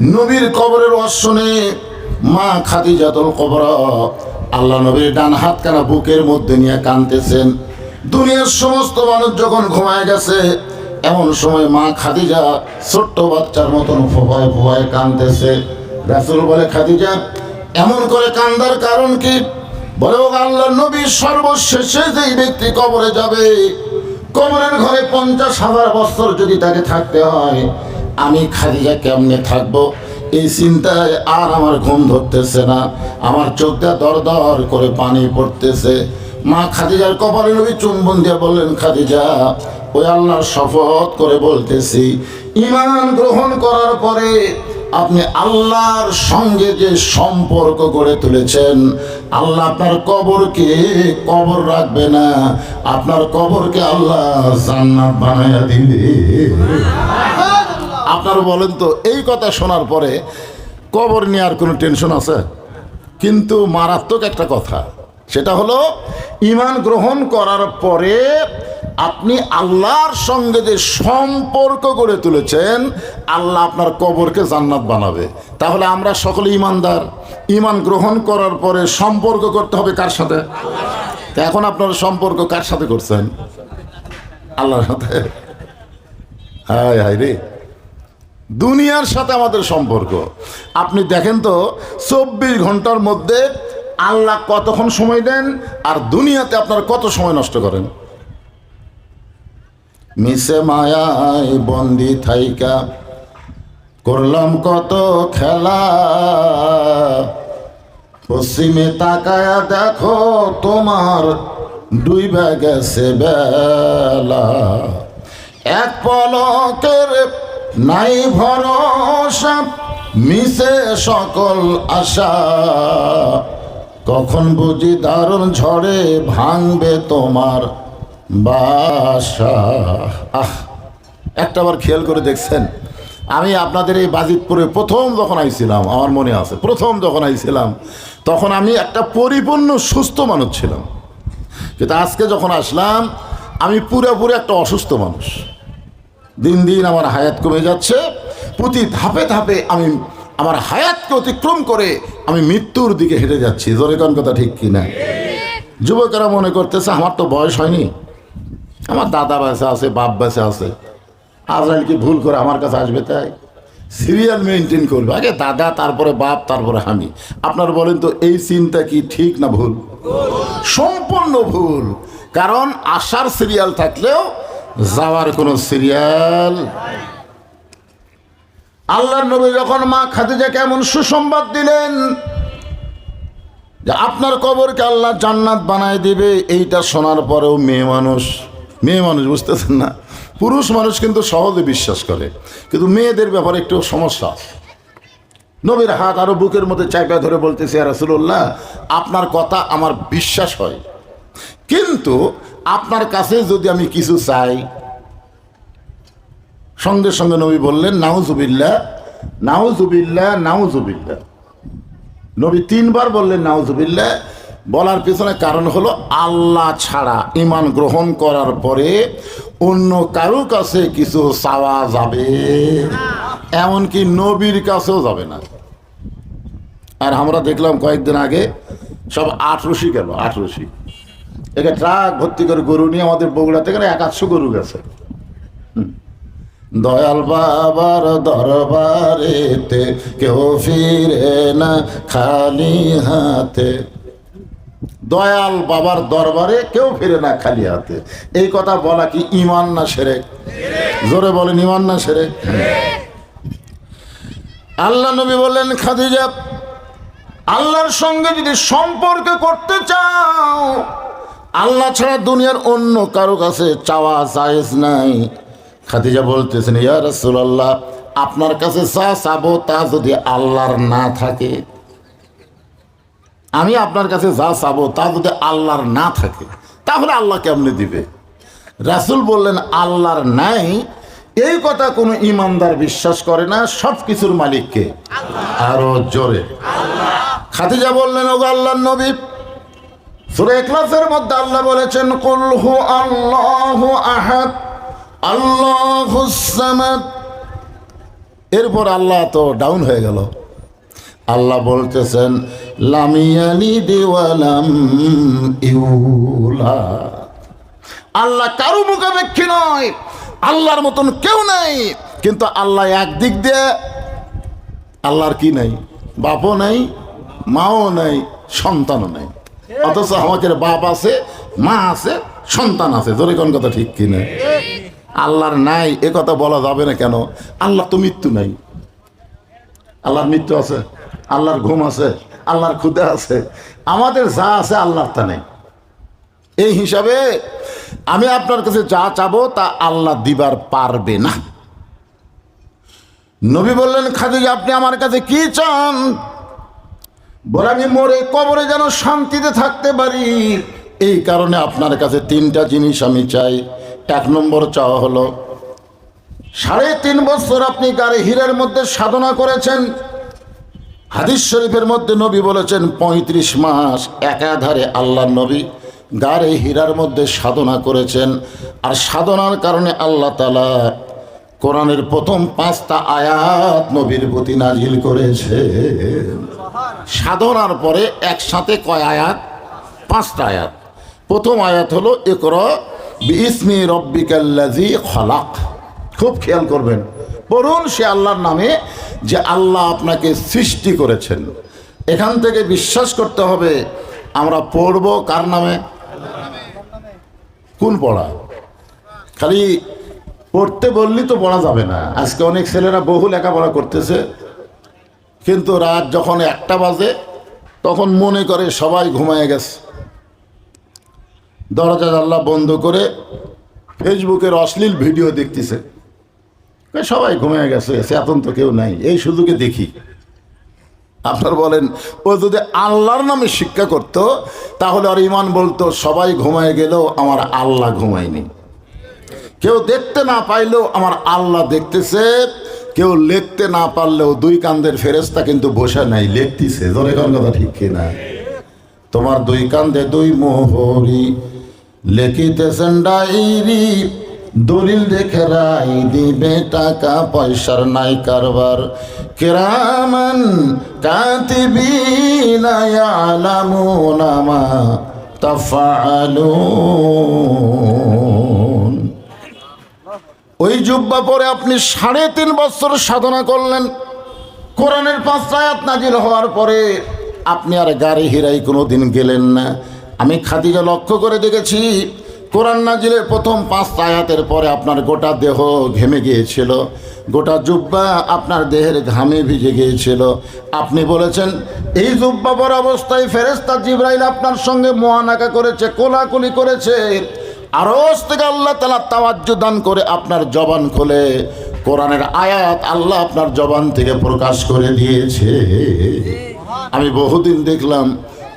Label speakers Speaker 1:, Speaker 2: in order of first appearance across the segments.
Speaker 1: নবীর কবরের অশ্বনে মা খাদিজাতুল কবর আল্লাহ নবীর ডান হাত কানা বুকের মধ্যে নিয়ে কানতেছেন দুনিয়ার সমস্ত মানুষ যখন ঘুমায় গেছে, এমন সময় মা খাদিজা ছোট্ট বাচ্চার মতন ফোয়ায় ফোয়ায় কানতেছে রাসুল বলে, খাদিজা, এমন করে কান্দার কারণ কি? বলে ও আল্লাহ নবী সর্বশেষে যেই ব্যক্তি কবরে যাবে, কবরের ঘরে পঞ্চাশ হাজার বছর যদি তাকে থাকতে হয় আমি খাদিজা কেমনে থাকব? এই চিন্তায় আর আমার ঘুম ধরতেছে না। আমার চোখটা দর দর করে পানি পড়তেছে। মা খাদিজার কপালে নবী চুম্বন দিয়ে বললেন, খাদিজা, ওই আল্লাহর শপথ করে বলতেছি ইমান গ্রহণ করার পরে আপনি আল্লাহর সঙ্গে যে সম্পর্ক গড়ে তুলেছেন, আল্লাহ আপনার কবরকে কবর রাখবে না, আপনার কবরকে আল্লাহ জান্নাত বানাইয়া দিবে। আপনারা বলেন তো, এই কথা শোনার পরে কবর নেওয়ার কোনো টেনশন আছে? কিন্তু মারাত্মক একটা কথা, সেটা হলো ইমান গ্রহণ করার পরে আপনি আল্লাহর সঙ্গে যে সম্পর্ক গড়ে তুলেছেন, আল্লাহ আপনার কবরকে জান্নাত বানাবে। তাহলে আমরা সকলে ইমানদার ইমান গ্রহণ করার পরে সম্পর্ক করতে হবে কার সাথে? এখন আপনার সম্পর্ক কার সাথে করছেন? আল্লাহর সাথে? হায় হায় রে। দুনিয়ার সাথে আমাদের সম্পর্ক। আপনি দেখেন তো, চব্বিশ ঘণ্টার মধ্যে আল্লাহ কতক্ষণ সময় দেন আর দুনিয়াতে আপনার কত সময় নষ্ট করেন? মিশে মায়ায় বন্দি থাইকা করলাম কত খেলা। পশ্চিমে তাকায়া দেখো তোমার দুই ডুইবা গেছে বেলা। এক পলকের নাই ভরসা, মিশে সকল আশা। কখন বুঝি দারুণ ঝড়ে ভাঙবে তোমার বাসা। আহ একটাবার খেয়াল করে দেখছেন, আমি আপনাদের এই বাজিতপুরে প্রথম যখন আইছিলাম, আমার মনে আছে, প্রথম যখন আইছিলাম, তখন আমি একটা পরিপূর্ণ সুস্থ মানুষ ছিলাম। কিন্তু আজকে যখন আসলাম, আমি পুরোপুরি একটা অসুস্থ মানুষ। দিন দিন আমার হায়াত কমে যাচ্ছে। প্রতি ধাপে ধাপে আমি আমার হায়াতকে অতিক্রম করে আমি মৃত্যুর দিকে হেঁটে যাচ্ছি। জোরে কোন কথা ঠিক কি না যুবকেরা মনে করতেছে, আমার তো বয়স হয়নি। আমার দাদা বেঁচে আছে, বাপ বেঁচে আছে। আজরাইল কি ভুল করে আমার কাছে আসবে তাই? সিরিয়াল মেনটেন করবে। আগে দাদা, তারপরে বাপ, তারপরে আমি। আপনার বলেন তো, এই চিন্তা কি ঠিক না ভুল? সম্পূর্ণ ভুল। কারণ আসার সিরিয়াল থাকলেও যাওয়ার কোনো সিরিয়াল? আল্লাহর নবী যখন মা খাদিজাকে এমন সুসংবাদ দিলেন যে আপনার কবরকে আল্লাহ জান্নাত বানায় দিবে, এইটা শোনার পরেও মেয়ে মানুষ মেয়ে মানুষ বুঝতেছেন না? পুরুষ মানুষ কিন্তু সহজে বিশ্বাস করে, কিন্তু মেয়েদের ব্যাপারে একটু সমস্যা। নবীর হাত আরও বুকের মধ্যে চাইপা ধরে বলতেছে রাসুল্লাহ আপনার কথা আমার বিশ্বাস হয়। কিন্তু আপনার কাছে যদি আমি কিছু চাই, সঙ্গে সঙ্গে নবী বললেন নাউজুবিল্লা নাউজুবিল্লা নাউজুবিল্লা নবী তিনবার বললেন নাউজুবিল্লা বলার পিছনে কারণ হলো আল্লাহ ছাড়া ইমান গ্রহণ করার পরে অন্য কারও কাছে কিছু চাওয়া যাবে। এমনকি নবীর কাছেও যাবে না। আর আমরা দেখলাম কয়েকদিন আগে সব আটরশি গেল আটরশি একে ট্রাক ভর্তি করে গরু নিয়ে আমাদের বগুড়া থেকে না একাশো গরু গেছে। দয়াল বাবার দরবারেতে কেউ ফিরে না খালি হাতে। দয়াল বাবার দরবারে কেউ ফিরে না খালি হাতে। এই কথা বলা কি ইমান না সেরে জোরে বলেন ইমান না সেরে আল্লাহ নবী বললেন, খাদিজা, আল্লাহর সঙ্গে যদি সম্পর্ক করতে চাও আল্লাহ ছাড়া দুনিয়ার অন্য কারও কাছে চাওয়া জায়েজ নাই। খাদিজা বলতেছেন, ইয়া রাসূলুল্লাহ, আপনার কাছে যা চাবো তা যদি আল্লাহর না থাকে, আমি আপনার কাছে যা চাবো তা যদি আল্লাহর না থাকে, তাহলে আল্লাহ কেমনে দিবে? রাসূল বললেন, আল্লাহর নাই, এই কথা কোনো ইমানদার বিশ্বাস করে না সব কিছুর মালিককে। আরও জোরে। খাদিজা বললেন, ওগো আল্লাহর নবী সূরা ইখলাসের মধ্যে আল্লাহ বলেছেন, কুল হু আল্লাহু আহাদ আল্লাহুস সামাদ। এরপর আল্লাহ তো ডাউন হয়ে গেল। আল্লাহ বলতেছেন লামিয়ানি দেওয়ালাম ইউলা আল্লাহ কারও মুখাপেক্ষী নয়, আল্লাহর মতন কেউ নাই, কিন্তু আল্লাহ একদিক দিয়ে আল্লাহর কি নাই? বাপও নাই, মাও নাই, সন্তানও নাই। অথচ আমাদের বাপ আছে, মা আছে, সন্তান আছে। জোরে কোন কথা ঠিক কি না আল্লাহর নাই, এ কথা বলা যাবে না কেন? আল্লাহ তো মৃত্যু নাই। আল্লাহর মৃত্যু আছে, আল্লাহর ঘুম আছে, আল্লাহর ক্ষুদে আছে। আমাদের যা আছে আল্লাহর তা নেই। এই হিসাবে আমি আপনার কাছে যা চাবো তা আল্লাহ দিবার পারবে না। নবী বললেন, খাদিজা, আপনি আমার কাছে কি চান? বলে, আমি মরে কবরে যেন শান্তিতে থাকতে পারি। এই কারণে আপনার কাছে তিনটা জিনিস আমি চাই। এক নম্বর চাওয়া হলো, সাড়ে তিন বছর আপনি গাড়ি হীরের মধ্যে সাধনা করেছেন। হাদিস শরীফের মধ্যে নবী বলেছেন ৩৫ মাস একাধারে আল্লাহ নবী গাড়ে হীরার মধ্যে সাধনা করেছেন। আর সাধনার কারণে আল্লাহ তালা কোরআনের প্রথম পাঁচটা আয়াত নবীর প্রতি নাজিল করেছে। সাধনার পরে একসাথে কয় আয়াত? পাঁচটা আয়াত। প্রথম আয়াত হলো একর ইসমি রব্বিকাল্লাজি খলাক। খুব খেয়াল করবেন। পড়ুন সে আল্লাহর নামে যে আল্লাহ আপনাকে সৃষ্টি করেছেন। এখান থেকে বিশ্বাস করতে হবে, আমরা পড়ব কার নামে? কোন পড়া? খালি পড়তে বললি তো পড়া যাবে না। আজকে অনেক ছেলেরা বহু লেখাপড়া করতেছে, কিন্তু রাত যখন একটা বাজে, তখন মনে করে সবাই ঘুমায় গেছে। দরজা জানলা বন্ধ করে ফেসবুকের অশ্লীল ভিডিও দেখতেছে। সবাই ঘুমিয়ে গেছে এখন তো কেউ নাই, এই সুযোগে দেখি। আপনার বলেন, ও যদি আল্লাহর নামে শিক্ষা করত, তাহলে আর ইমান বলতো, সবাই ঘুমায় গেলেও আমার আল্লাহ ঘুমায়নি। কেউ দেখতে না পাইলেও আমার আল্লাহ দেখতেছে, কেউ লিখতে না পারলেও দুই কান্দের ফেরেস্তা কিন্তু বসে নাই, লিখতেছে। কোন কথা ঠিক কিনা? তোমার দুই কান্দে দুই মোহরি, লেখিতেছেন ডাইরি দলিল দেখে রাই দিবে টাকা পয়সার নাই কারবার। কেরামান কাতিবিনা ইয়ালামুনা মা তাফআলুন। ওই জুব্বা পরে আপনি সাড়ে তিন বছর সাধনা করলেন। কোরআনের পাঁচ আয়াত নাজিল হওয়ার পরে আপনি আর গাড়ি হিরাই কোনো দিন গেলেন না। আমি খাদিজা লক্ষ্য করে দেখেছি, কোরআন নাজিলের প্রথম পাঁচ আয়াতের পরে আপনার গোটা দেহ ঘেমে গিয়েছিল। গোটা জুব্বা আপনার দেহের ঘামে ভিজে গিয়েছিল। আপনি বলেছেন, এই জুব্বা পর অবস্থায় ফেরেস্তা জিব্রাইল আপনার সঙ্গে মোয়ানাকা করেছে, কোলাকুলি করেছে। আরস থেকে আল্লাহ তালা তাওয়াজ্য দান করে আপনার জবান খোলে। কোরআনের আয়াত আল্লাহ আপনার জবান থেকে প্রকাশ করে দিয়েছে। আমি বহুদিন দেখলাম,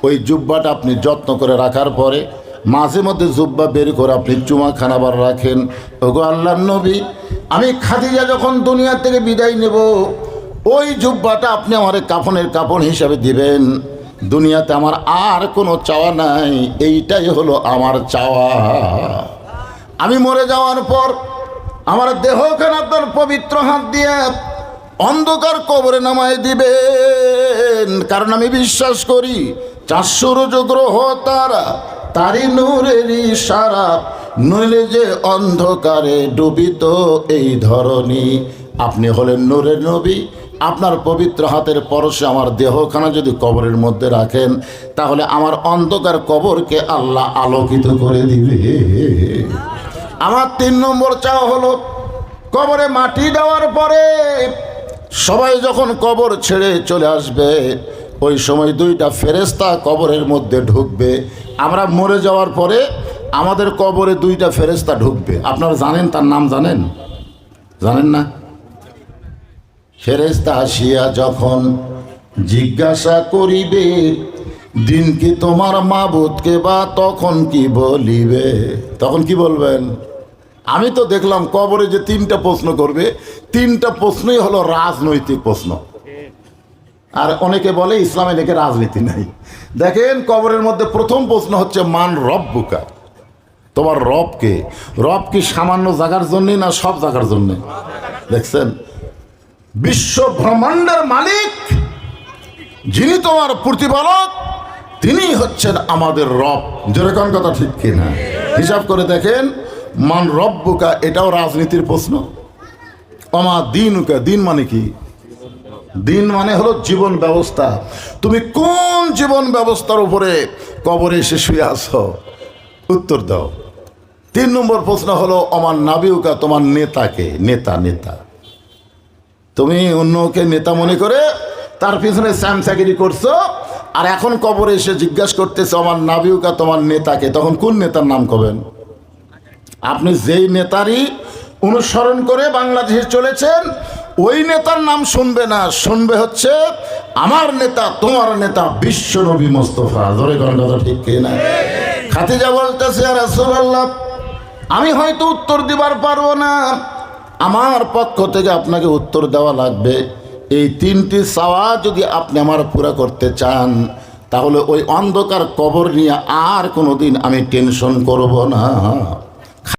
Speaker 1: ওই জুব্বাটা আপনি যত্ন করে রাখার পরে, মাঝে মধ্যে জুব্বা বের করে আপনি চুমা খানাবার রাখেন। ওগো আল্লাহ নবী, আমি খাদিজা যখন দুনিয়া থেকে বিদায় নেব, ওই জুব্বাটা আপনি আমার কাফনের কাপড় হিসাবে দিবেন। দুনিয়াতে আমার আর কোনো চাওয়া নাই। এইটাই হলো আমার চাওয়া। আমি মরে যাওয়ার পর আমার দেহখানে আপনার পবিত্র হাত দিয়ে অন্ধকার কবরে নামায় দিবেন। কারণ আমি বিশ্বাস করি, চারশোর গ্রহ তারা তারি নূরেরই সারা নইলে যে অন্ধকারে ডুবিত এই ধরনী আপনি হলেন নূরের নবী আপনার পবিত্র হাতের পরশে আমার দেহখানা যদি কবরের মধ্যে রাখেন, তাহলে আমার অন্ধকার কবরকে আল্লাহ আলোকিত করে দিবে। আমার তিন নম্বর চাওয়া হলো, কবরে মাটি দেওয়ার পরে সবাই যখন কবর ছেড়ে চলে আসবে, ওই সময় দুইটা ফেরেস্তা কবরের মধ্যে ঢুকবে। আমরা মরে যাওয়ার পরে আমাদের কবরে দুইটা ফেরেস্তা ঢুকবে। আপনারা জানেন তার নাম জানেন? জানেন না? ফেরেস্তা আসিয়া যখন জিজ্ঞাসা করিবে, দিন কি তোমার মা মাবুদকে বা তখন কি বলিবে? তখন কি বলবেন? আমি তো দেখলাম কবরে যে তিনটা প্রশ্ন করবে, তিনটা প্রশ্নই হলো রাজনৈতিক প্রশ্ন। আর অনেকে বলে ইসলামে নাকি রাজনীতি নাই। দেখেন কবরের মধ্যে প্রথম প্রশ্ন হচ্ছে, মান রব বুকা তোমার রবকে রব কি সামান্য জাগার জন্যে না সব জাগার জন্যে? দেখছেন? বিশ্ব ব্রহ্মাণ্ডের মালিক, যিনি তোমার প্রতিপালক, তিনি হচ্ছেন আমাদের রব। যেরকম কথা ঠিক কিনা? হিসাব করে দেখেন, মান রব্বুকা, এটাও রাজনীতির প্রশ্ন। অমা দিনুকা, দিন মানে কি? দিন মানে হলো জীবন ব্যবস্থা। তুমি কোন জীবন ব্যবস্থার উপরে কবরে এসে শুয়ে আছো? উত্তর দাও। তিন নম্বর প্রশ্ন হলো আমার নাবিউকা, তোমার নেতাকে? নেতা নেতা। তুমি অন্যকে নেতা মনে করে তার পিছনে স্যামসাগিরি করছ, আর এখন কবরে এসে জিজ্ঞাসা করতেছো, আমার নাবিউকা তোমার নেতাকে তখন কোন নেতার নাম কবেন? আপনি যেই নেতারই অনুসরণ করে বাংলাদেশে চলেছেন, ওই নেতার নাম শুনবে না। শুনবে হচ্ছে, আমার নেতা, তোমার নেতা বিশ্ব নবী মোস্তফা। ধরে কথা ঠিক কি না? খাতিজা বলতেছে আর আমি হয়তো উত্তর দিবার পারব না। আমার পক্ষ থেকে আপনাকে উত্তর দেওয়া লাগবে, এই তিনটি সাওয়া যদি আপনি আমার পুরা করতে চান, তাহলে ওই অন্ধকার কবর নিয়ে আর কোনো দিন আমি টেনশন করব না।